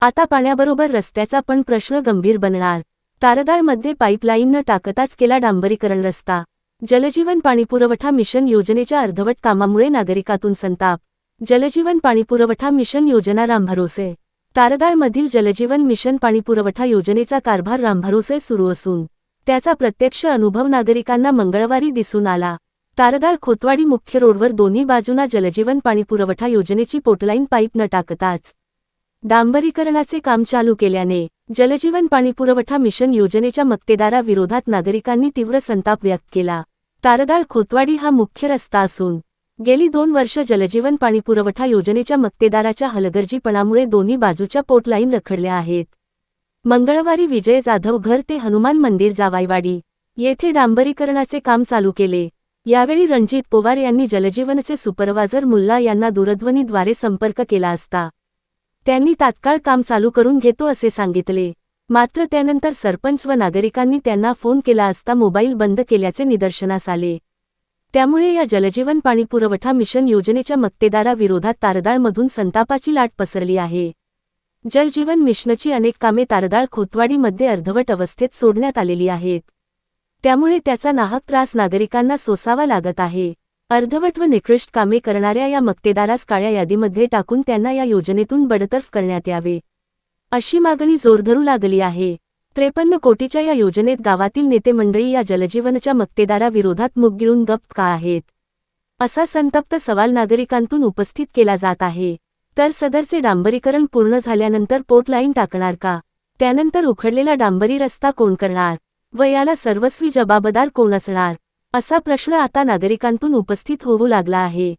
आता पाण्याबरोबर रस्त्याचा पण प्रश्न गंभीर बनणार. तारदाळमध्ये पाईपलाईन न टाकताच केला डांबरीकरण रस्ता. जलजीवन पाणीपुरवठा मिशन योजनेच्या अर्धवट कामामुळे नागरिकातून संताप. जलजीवन पाणीपुरवठा मिशन योजना रामभरोसे. तारदाळमधील जलजीवन मिशन पाणीपुरवठा योजनेचा कारभार रामभरोसे सुरू असून त्याचा प्रत्यक्ष अनुभव नागरिकांना मंगळवारी दिसून आला. तारदाळ खोतवाडी मुख्य रोडवर दोन्ही बाजूना जलजीवन पाणीपुरवठा योजनेची पोटलाईन पाईप न टाकताच डांबरीकरणाचे काम चालू केल्याने जलजीवन पाणीपुरवठा मिशन योजनेच्या मक्तेदाराविरोधात नागरिकांनी तीव्र संताप व्यक्त केला. तारदाळ खोतवाडी हा मुख्य रस्ता असून गेली दोन वर्ष जलजीवन पाणीपुरवठा योजनेच्या मक्तेदाराच्या हलगर्जीपणामुळे दोन्ही बाजूच्या पोटलाईन रखडल्या आहेत. मंगळवारी विजय जाधव घर ते हनुमान मंदिर जावाईवाडी येथे डांबरीकरणाचे काम चालू केले. यावेळी रणजित पवार यांनी जलजीवनचे सुपरवायझर मुल्ला यांना दूरध्वनीद्वारे संपर्क केला असता त्यांनी तात्काळ काम चालू करून घेतो असे सांगितले. मात्र त्यानंतर सरपंच व नागरिकांनी त्यांना फोन केला असता मोबाईल बंद केल्याचे निदर्शनास आले. त्यामुळे या जलजीवन पाणीपुरवठा मिशन योजनेच्या मक्तेदाराविरोधात तारदाळमधून संतापाची लाट पसरली आहे. जलजीवन मिशनची अनेक कामे तारदाळ खोतवाडीमध्ये अर्धवट अवस्थेत सोडण्यात आलेली आहेत. त्यामुळे त्याचा नाहक त्रास नागरिकांना सोसावा लागत आहे. अर्धवट व निकृष्ट कामे करणाऱ्या या मक्तेदारास काळ्या यादीमध्ये टाकून त्यांना या योजनेतून बडतर्फ करण्यात यावे. अशी मागणी जोर धरू लागली आहे. त्रेपन्न कोटीच्या या योजनेत गावातील नेते मंडळी या जलजीवनच्या मक्तेदाराविरोधात मुग गिळून गप्प का आहेत? असा संतप्त सवाल नागरिकांतून उपस्थित केला जात आहे. तर सदरचे डांबरीकरण पूर्ण झाल्यानंतर पोर्टलाईन टाकणार का? त्यानंतर उखडलेला डांबरी रस्ता कोण करणार? व याला सर्वस्वी जबाबदार कोण असणार? असा प्रश्न आता नागरिकांतून उपस्थित होऊ लागला आहे.